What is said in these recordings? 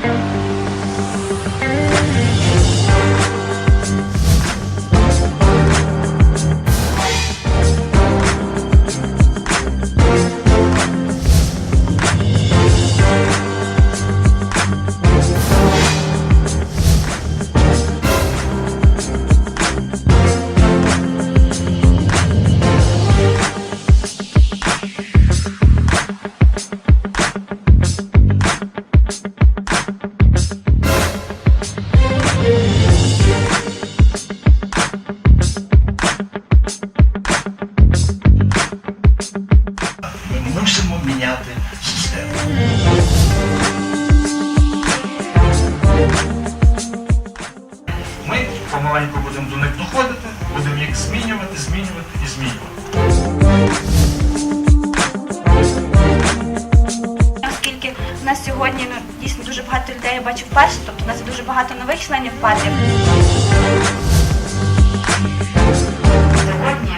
Thank помаленьку будемо до них доходити, будемо їх змінювати, змінювати і змінювати. Оскільки в нас сьогодні ну, дійсно дуже багато людей я бачу вперше, тобто у нас дуже багато нових членів партії. Сьогодні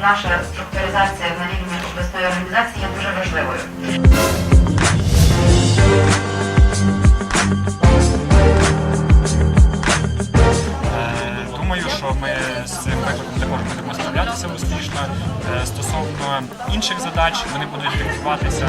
наша структуризація на рівні обласної організації є дуже важливою. можна також справлятися успішно. Е, стосовно інших задач вони будуть фіксуватися.